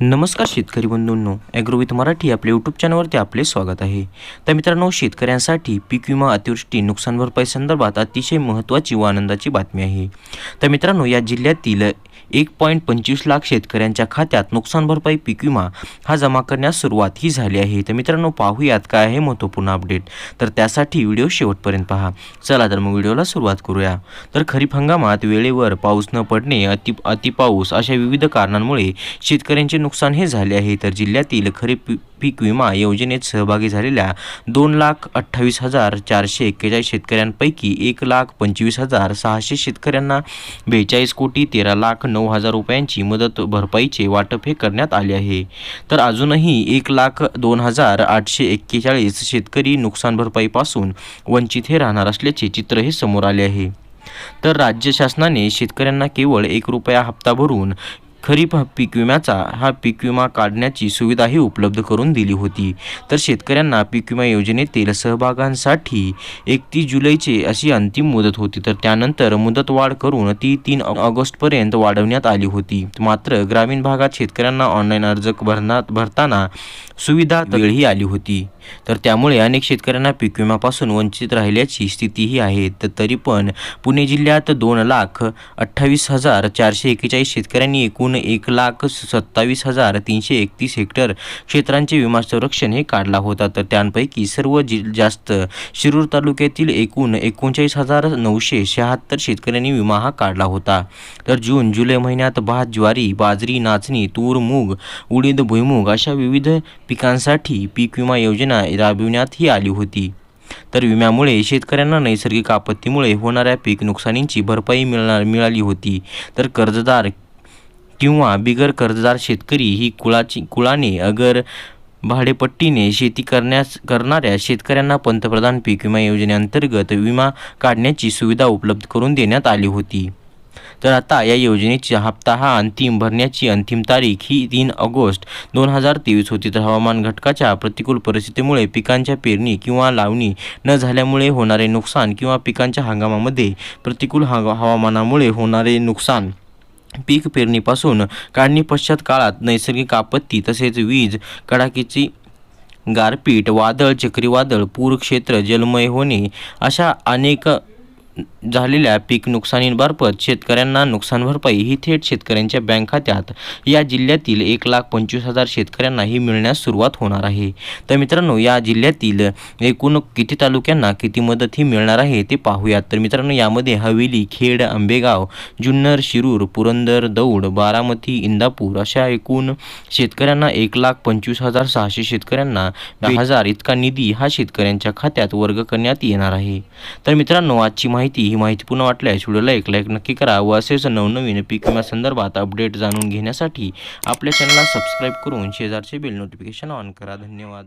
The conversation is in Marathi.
नमस्कार शेतकरी बंधूंनो ॲग्रोविथ मराठी आपल्या यूट्यूब चॅनलवरती आपले स्वागत आहे. तर मित्रांनो शेतकऱ्यांसाठी पीक विमा अतिवृष्टी नुकसान भरपाई संदर्भात अतिशय महत्त्वाची व आनंदाची बातमी आहे. तर मित्रांनो या जिल्ह्यातील एक पॉईंट पंचवीस लाख शेतकऱ्यांच्या खात्यात नुकसान भरपाई पीक विमा हा जमा करण्यास सुरुवात ही झाली आहे. तर मित्रांनो पाहूयात काय आहे महत्त्वपूर्ण अपडेट. तर त्यासाठी व्हिडिओ शेवटपर्यंत पहा. चला तर मग व्हिडिओला सुरुवात करूया. तर खरीप हंगामात वेळेवर पाऊस न पडणे अति अतिपाऊस अशा विविध कारणांमुळे शेतकऱ्यांचे नुकसान हे झाले आहे. तर जिल्ह्यातील खरीप पीक विमा योजनेत सहभागी झालेल्या दोन लाख अठ्ठावीस हजार चारशे एक्केचाळीस शेतकऱ्यांपैकी एक लाख पंचवीस हजार सहाशे शेतकऱ्यांना बेचाळीस कोटी तेरा लाख नऊ हजार रुपयांची मदत भरपाईचे वाटप हे करण्यात आले आहे. तर अजूनही एक लाख दोन हजार आठशे एक्केचाळीस शेतकरी नुकसान भरपाईपासून वंचित हे राहणार असल्याचे चित्र हे समोर आले आहे. तर राज्य शासनाने शेतकऱ्यांना केवळ एक रुपया हप्ता भरून खरीप पीक विम्याचा हा पीक विमा काढण्याची सुविधाही उपलब्ध करून दिली होती. तर शेतकऱ्यांना पीक विमा योजनेतील सहभागांसाठी एकतीस जुलैचे अशी अंतिम मुदत होती. तर त्यानंतर मुदतवाढ करून ती तीन ऑगस्टपर्यंत वाढवण्यात आली होती. मात्र ग्रामीण भागात शेतकऱ्यांना ऑनलाईन अर्ज भरणार भरताना सुविधा वेळही आली होती. तर त्यामुळे अनेक शेतकऱ्यांना पीक विम्यापासून वंचित राहिल्याची स्थितीही आहे. तर तरी पण पुणे जिल्ह्यात दोन लाख अठ्ठावीस हजार चारशे एक्केचाळीस शेतकऱ्यांनी एकूण एक लाख सत्तावीस हजार तीनशे एकतीस हेक्टर क्षेत्रांचे विमा संरक्षण हे काढला होता. तर त्यांपैकी सर्व जि जास्त शिरूर तालुक्यातील एकूण एकोणचाळीस हजार नऊशे शहात्तर शेतकऱ्यांनी विमा हा काढला होता. तर जून जुलै महिन्यात भात ज्वारी बाजरी नाचणी तूर मूग उडीद भुईमूग अशा विविध पिकांसाठी पीक विमा योजना राबविण्यात ही आली होती. तर विम्यामुळे शेतकऱ्यांना नैसर्गिक आपत्तीमुळे होणाऱ्या पीक नुकसानींची भरपाई मिळणार मिळाली होती. तर कर्जदार किंवा बिगर कर्जदार शेतकरी ही कुळाची कुळाने अगर भाडेपट्टीने शेती करण्यास करणाऱ्या शेतकऱ्यांना पंतप्रधान पीक विमा योजनेअंतर्गत विमा काढण्याची सुविधा उपलब्ध करून देण्यात आली होती. तर आता या योजनेचा हप्ता हा अंतिम भरण्याची अंतिम तारीख ही तीन ऑगस्ट दोन हजार तेवीस होती. तर हवामान घटकाच्या प्रतिकूल परिस्थितीमुळे पिकांच्या पेरणी किंवा लावणी न झाल्यामुळे होणारे नुकसान किंवा पिकांच्या हंगामामध्ये प्रतिकूल हवामानामुळे होणारे नुकसान पीक पेरणीपासून काढणी पश्चात काळात नैसर्गिक आपत्ती तसेच वीज कडाकीची गारपीट वादळ चक्रीवादळ पूर क्षेत्र जलमय होणे अशा अनेक झालेल्या पीक नुकसानीबाबत शेतकऱ्यांना नुकसान भरपाई ही थेट शेतकऱ्यांच्या बँक खात्यात. या जिल्ह्यातील एक लाख पंचवीस हजार शेतकऱ्यांना ही मिळण्यास सुरुवात होणार आहे. तर मित्रांनो या जिल्ह्यातील एकूण किती तालुक्यांना किती मदत ही मिळणार आहे ते पाहूयात. तर मित्रांनो यामध्ये हवेली खेड आंबेगाव जुन्नर शिरूर पुरंदर दौड बारामती इंदापूर अशा एकूण शेतकऱ्यांना एक लाख पंचवीस हजार सहाशे शेतकऱ्यांना दहा हजार इतका निधी हा शेतकऱ्यांच्या खात्यात वर्ग करण्यात येणार आहे. तर मित्रांनो आजची माहिती माहिती ही माहिती पूर्ण वाटल्यास व्हिडिओला एक लाईक नक्की करा व असेच नवनवीन पीक विम्यासंदर्भात अपडेट जाणून घेण्यासाठी आपल्या चॅनलला सबस्क्राईब करून शेजारचे बेल नोटिफिकेशन ऑन करा. धन्यवाद.